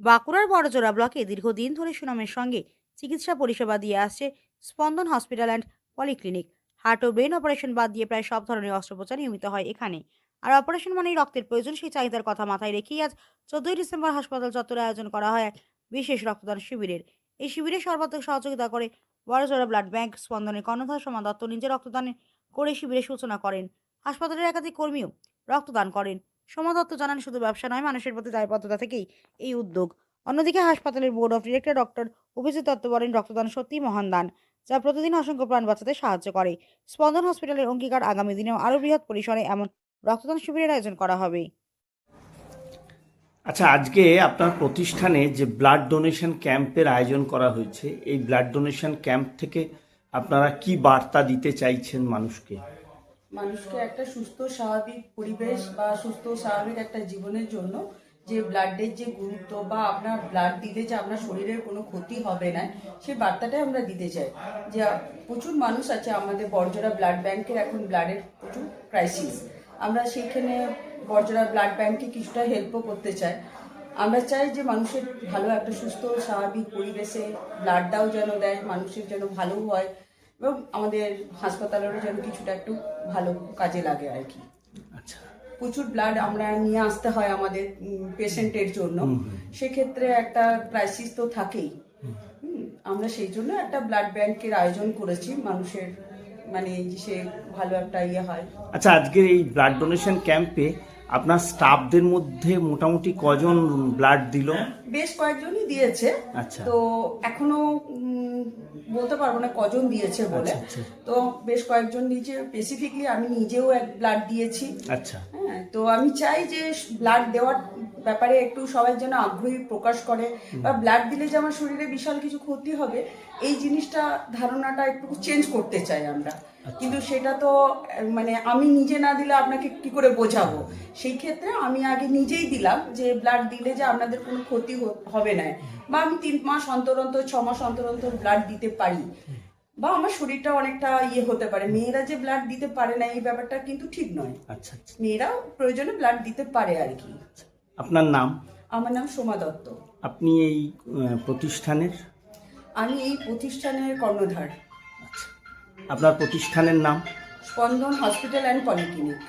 বাঁকুড়ার বড়জোড়া ব্লকে দীর্ঘদিন ধরে সুনামের সঙ্গে চিকিৎসা পরিষেবা দিয়ে আসছে Spandan hospital and polyclinic. Heart O brain operation বাদ দিয়ে প্রায় সব ধরনের অস্ত্রোপচার নিয়মিত হয় এখানে। আর অপারেশন মানেই রক্তের প্রয়োজন, সেই চাহিদার কথা মাথায় রেখেই আজ চোদ্দই ডিসেম্বর হাসপাতাল চত্বরে আয়োজন করা হয় বিশেষ রক্তদান শিবিরের। এই শিবিরে সর্বাত্মক সহযোগিতা করে বড়জোড়া ব্লাড ব্যাংক, স্পন্দনের কর্ণধার সমান দত্ত নিজে রক্তদান করে শিবিরের সূচনা করেন। হাসপাতালের একাধিক কর্মীও রক্তদান করেন। সোমা দত্ত জানান, শুধু ব্যবসা নয়, মানুষের প্রতি দায়বদ্ধতা থেকেই এই উদ্যোগ। অন্যদিকে হাসপাতালের board of director doctor Abhijit Dutta বলেন, রক্তদান সত্যিই মহান দান, যা প্রতিদিন অসংখ্য প্রাণ বাঁচাতে সাহায্য করে। স্পন্দন হসপিটালের অঙ্গীকার আগামী দিনেও আরও বৃহৎ পরিসরে এমন রক্তদান শিবিরের আয়োজন করা হবে। আচ্ছা আজকে আপনার প্রতিষ্ঠানে যে ব্লাড ডোনেশন ক্যাম্পের আয়োজন করা হয়েছে, এই ব্লাড ডোনেশন ক্যাম্প থেকে আপনারা কি বার্তা দিতে চাইছেন মানুষকে? মানুষকে একটা সুস্থ, স্বাভাবিক পরিবেশ বা সুস্থ, স্বাভাবিক একটা জীবনের জন্য যে ব্লাডের যে গুরুত্ব বা আপনার ব্লাড দিলে যে আপনার শরীরের কোনো ক্ষতি হবে না, সেই বার্তাটাই আমরা দিতে চাই। যে প্রচুর মানুষ আছে, আমাদের বড়জোড়া ব্লাড ব্যাংকের এখন ব্লাডের প্রচুর ক্রাইসিস আমরা সেইখানে বড়জোড়া ব্লাড ব্যাংকে কিছুটা হেল্পও করতে চাই। আমরা চাই যে মানুষের ভালো একটা সুস্থ, স্বাভাবিক পরিবেশে ব্লাডটাও যেন দেয়, মানুষের যেন ভালো হয়। এবং আমাদের হাসপাতালেরও যেন কিছুটা একটু ভালো কাজে লাগে আর কি। আচ্ছা। প্রচুর ব্লাড আমরা নিয়ে আসতে হয় আমাদের পেশেন্টের জন্য। সেক্ষেত্রে একটা ক্রাইসিস তো থাকেই। আমরা সেই জন্য একটা ব্লাড ব্যাংকের আয়োজন করেছি। মানুষের মানে সে ভালো একটা ইয়ে হয়। আচ্ছা আজকের এই ব্লাড ডোনেশন ক্যাম্পে আপনার স্টাফদের মধ্যে মোটামুটি কজন ব্লাড দিল? বেশ কয়েকজনই দিয়েছে। আচ্ছা। তো এখনও বলতে পারব না কজন দিয়েছে বলে। আচ্ছা, আচ্ছা। তো বেশ কয়েকজন দিয়েছে। স্পেসিফিকলি আমি নিজেও এক ব্লাড দিয়েছি। আচ্ছা। হ্যাঁ তো আমি চাই যে ব্লাড দেওয়ার ব্যাপারে একটু সবাই যেন আগ্রহী প্রকাশ করে বা ব্লাড দিলে যে আমার শরীরে বিশাল কিছু ক্ষতি হবে এই জিনিসটা ধারণাটা একটু চেঞ্জ করতে চাই আমরা। কিন্তু সেটা তো মানে আমি নিজে না দিলে আপনাকে কি করে বোঝাবো? সেই ক্ষেত্রে আমি আগে নিজেই দিলাম যে ব্লাড দিলে যে আপনাদের কোনো ক্ষতি হবে না। বা আমি তিন মাস অন্তর অন্তর ছ মাস অন্তর অন্তর ব্লাড দিতে পারি। বা আমার শরীরটা অনেকটা ইয়ে হতে পারে। মেয়েরা যে ব্লাড দিতে পারে না এই ব্যাপারটা কিন্তু ঠিক নয়। আচ্ছা আচ্ছা। মেয়েরাও প্রয়োজনে ব্লাড দিতে পারে আর কি। আপনার নাম? আমার নাম সোমা দত্ত। আপনি এই প্রতিষ্ঠানের? আমি এই প্রতিষ্ঠানের কর্ণধার। আচ্ছা। আপনার প্রতিষ্ঠানের নাম? স্পন্দন হসপিটাল অ্যান্ড পলিক্লিনিক।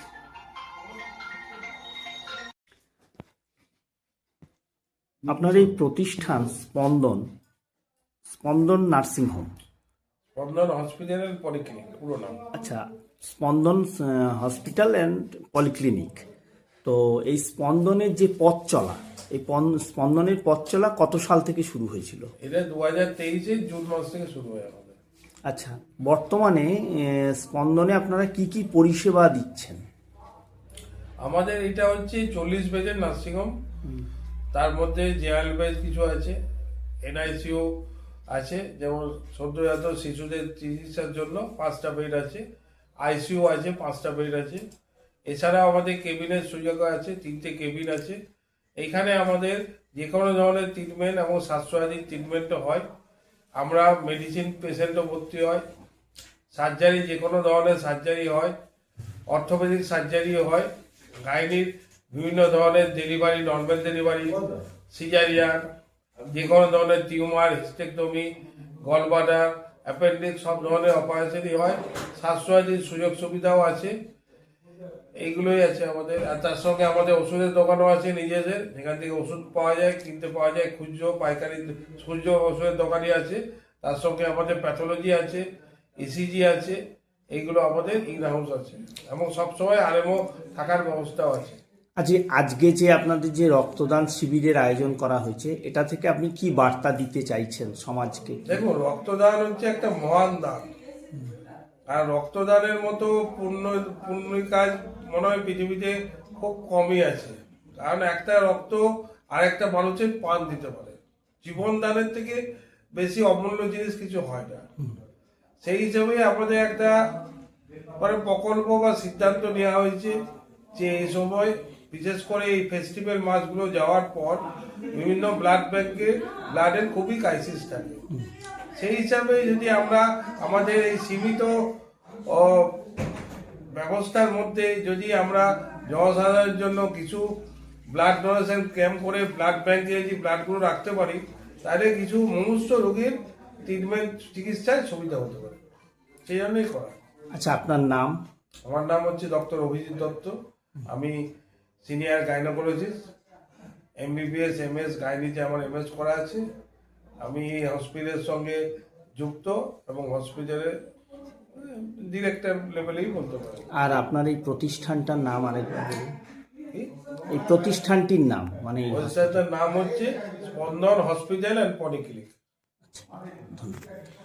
আপনার এই প্রতিষ্ঠান Spandan Spandan nursing home. Spandan hospital and polyclinic পুরো নাম। আচ্ছা স্পন্দন হসপিটাল অ্যান্ড পলিক্লিনিক। তো এই স্পন্দনের যে পথ চলা এই পন- স্পন্দনের পথ চলা কত সাল থেকে শুরু হয়েছিল? এটা দু হাজার তেইশে জুন মাস থেকে শুরু হয়ে আমাদের। আচ্ছা বর্তমানে স্পন্দনে আপনারা কি কি পরিষেবা দিচ্ছেন? আমাদের এটা হচ্ছে চল্লিশ বেজের নার্সিংহোম। তার মধ্যে জেনারেল বেজ কিছু আছে এনআইসিউ আছে যেমন সদ্যজাত শিশুদের চিকিৎসার জন্য পাঁচটা বেড আছে আইসিইউ আছে পাঁচটা বেড আছে। এছাড়া আমাদের কেবিনের সুযোগ আছে, তিনটে কেবিন আছে। এখানে আমাদের যে কোনো ধরনের ট্রিটমেন্ট এবং স্বাস্থ্যসাথী ট্রিটমেন্টও হয়। আমরা মেডিসিন পেশেন্টও ভর্তি হয়। সার্জারি যে কোনো ধরনের সার্জারি হয়। অর্থোপেডিক সার্জারিও হয়। গাইনির বিভিন্ন ধরনের ডেলিভারি নর্মাল ডেলিভারি সিজারিয়ান যে কোনো ধরনের টিউমার হিস্টেকটমি গলবাডার অ্যাপেন্ডিক্স সব ধরনের অপারেশনই হয়। স্বাস্থ্যসাথীর সুযোগ সুবিধাও আছে। এইগুলোই আছে আমাদের। আর তার সঙ্গে আমাদের ওষুধের দোকানও আছে নিজেদের। যেখান থেকে ওষুধ পাওয়া যায় কিনতে পাওয়া যায় খুচরো পাইকারি খুচরো ওষুধের দোকানই আছে। তার সঙ্গে আমাদের প্যাথোলজি আছে ইসিজি আছে এইগুলো আমাদের ইন হাউস আছে। এবং সবসময় আরএমও থাকার ব্যবস্থাও আছে। আজ আজকে যে আপনাদের যে রক্তদান শিবিরের আয়োজন করা হয়েছে এটা থেকে আপনি কি বার্তা দিতে চাইছেন সমাজকে? দেখুন রক্তদান হচ্ছে একটা মহান দান। আর রক্তদানের মতো পুণ্য পুণ্য কাজ মনে হয় পৃথিবীতে খুব কমই আছে। কারণ একটা রক্ত আর একটা মানুষের পান দিতে পারে। জীবন দানের থেকে বেশি অমূল্য জিনিস কিছু হয় না। সেই হিসাবে আমাদের একটা মানে প্রকল্প বা সিদ্ধান্ত নেওয়া হয়েছে যে এই সময় বিশেষ করে এই ফেস্টিভ্যাল মাসগুলো যাওয়ার পর বিভিন্ন ব্লাড ব্যাংকে ব্লাডের খুবই ক্রাইসিস থাকে। সেই হিসাবে যদি আমরা আমাদের এই সীমিত ব্যবস্থার মধ্যে যদি আমরা জনসাধারণের জন্য কিছু ব্লাড ডোনেশন ক্যাম্প করে ব্লাড ব্যাংকে যদি ব্লাডগুলো রাখতে পারি তাহলে কিছু মনুষ্য রোগীর ট্রিটমেন্ট চিকিৎসায় সুবিধা হতে পারে। সেই জন্যই করা। আচ্ছা আপনার নাম? আমার নাম হচ্ছে ডক্টর অভিজিৎ দত্ত। আমি সিনিয়র গাইনোকোলজিস্ট এমবিবিএস এমএস গাইনিতে আমার এমএস করা আছে। আমি এই হসপিটালের সঙ্গে যুক্ত এবং হসপিটালের ডিরেক্টর লেভেলেই বলতে পারি। আর আপনার এই প্রতিষ্ঠানটার নাম আরেকবার বলুন। এই প্রতিষ্ঠানটির নাম মানে প্রতিষ্ঠানটার নাম হচ্ছে স্পন্দন হসপিটাল অ্যান্ড পলিক্লিনিক। ধন্যবাদ।